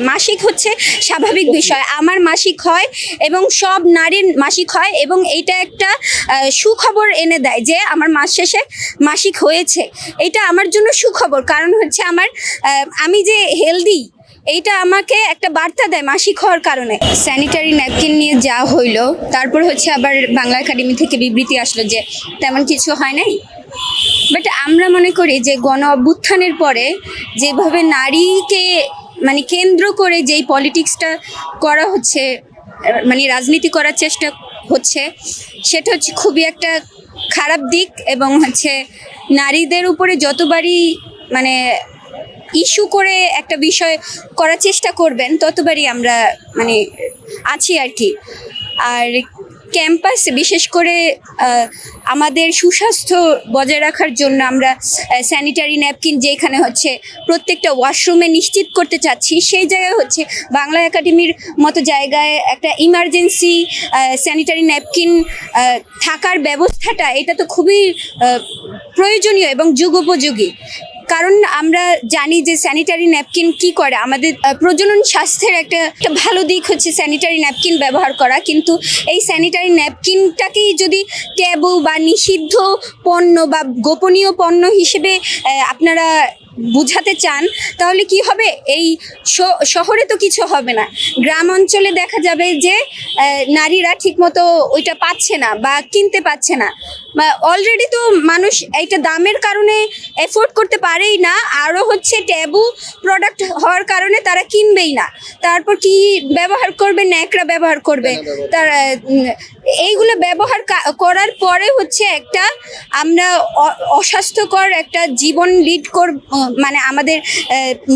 মাসিক হচ্ছে স্বাভাবিক বিষয়। আমার মাসিক হয় এবং সব নারীর মাসিক হয় এবং এইটা একটা সুখবর এনে দেয় যে আমার মাস শেষে মাসিক হয়েছে। এটা আমার জন্য সুখবর। কারণ হচ্ছে আমার আমি যে হেলদি এইটা আমাকে একটা বার্তা দেয় মাসিক হওয়ার কারণে। স্যানিটারি ন্যাপকিন নিয়ে যা হইল, তারপর হচ্ছে আবার বাংলা একাডেমি থেকে বিবৃতি আসলো যে তেমন কিছু হয় নাই। বাট আমরা মনে করি যে গণ অভ্যুত্থানের পরে যেভাবে নারীকে মানে কেন্দ্র করে যেই পলিটিক্সটা করা হচ্ছে মানে রাজনীতি করার চেষ্টা হচ্ছে, সেটা হচ্ছে খুবই একটা খারাপ দিক এবং হচ্ছে নারীদের উপরে যতবারই মানে ইস্যু করে একটা বিষয় করার চেষ্টা করবেন, ততবারই আমরা মানে আছি আর কি। আর ক্যাম্পাসে, বিশেষ করে আমাদের সুস্বাস্থ্য বজায় রাখার জন্য আমরা স্যানিটারি ন্যাপকিন যেখানে হচ্ছে প্রত্যেকটা ওয়াশরুমে নিশ্চিত করতে চাচ্ছি, সেই জায়গায় হচ্ছে বাংলা একাডেমির মতো জায়গায় একটা ইমার্জেন্সি স্যানিটারি ন্যাপকিন থাকার ব্যবস্থাটা, এটা তো খুবই প্রয়োজনীয় এবং যুগোপযোগী। কারণ আমরা জানি যে স্যানিটারি ন্যাপকিন কি করে? আমাদের প্রজনন স্বাস্থ্যের একটা একটা ভালো দিক হচ্ছে স্যানিটারি ন্যাপকিন ব্যবহার করা। কিন্তু এই স্যানিটারি ন্যাপকিনটাকেই যদি ট্যাবু বা নিষিদ্ধ পণ্য বা গোপনীয় পণ্য হিসেবে আপনারা বুঝাতে চান তাহলে কি হবে? এই শহরে তো কিছু হবে না। গ্রাম অঞ্চলে দেখা যাবে যে নারীরা ঠিকমতো ওইটা পাচ্ছে না বা কিনতে পাচ্ছে না। বা অলরেডি তো মানুষ এইটা দামের কারণে এফোর্ড করতে পারেই না আরও হচ্ছে ট্যাবু প্রোডাক্ট হওয়ার কারণে তারা কিনবেই না। তারপর কি ব্যবহার করবে? ন্যাকড়া ব্যবহার করবে। তার এইগুলো ব্যবহার করার পরে হচ্ছে একটা আমরা অস্বাস্থ্যকর একটা জীবন লিড কর মানে আমাদের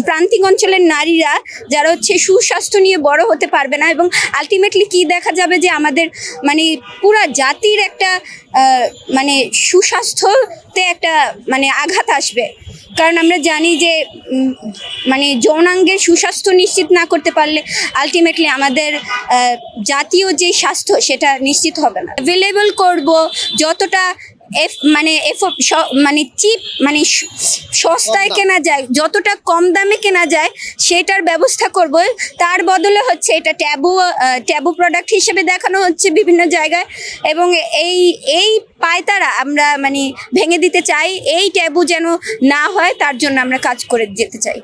প্রান্তিক অঞ্চলের নারীরা যারা হচ্ছে সুস্বাস্থ্য নিয়ে বড় হতে পারবে না এবং আলটিমেটলি কি দেখা যাবে যে আমাদের মানে পুরা জাতির একটা মানে সুস্বাস্থ্যতে একটা মানে আঘাত আসবে। কারণ আমরা জানি যে মানে যৌনাঙ্গের সুস্বাস্থ্য নিশ্চিত না করতে পারলে আলটিমেটলি আমাদের জাতীয় যে স্বাস্থ্য সেটা নিশ্চিত হবে না। অ্যাভেলেবল করব, যতটা এফ মানে এফ মানে চিপ মানে সস্তায় কেনা যায় যতটা কম দামে কেনা যায় সেটার ব্যবস্থা করব। তার বদলে হচ্ছে এটা ট্যাবু ট্যাবু প্রোডাক্ট হিসেবে দেখানো হচ্ছে বিভিন্ন জায়গায়। এবং এই এই পায়তারা আমরা মানে ভেঙে দিতে চাই এই ট্যাবু যেন না হয় তার জন্য আমরা কাজ করে যেতে চাই।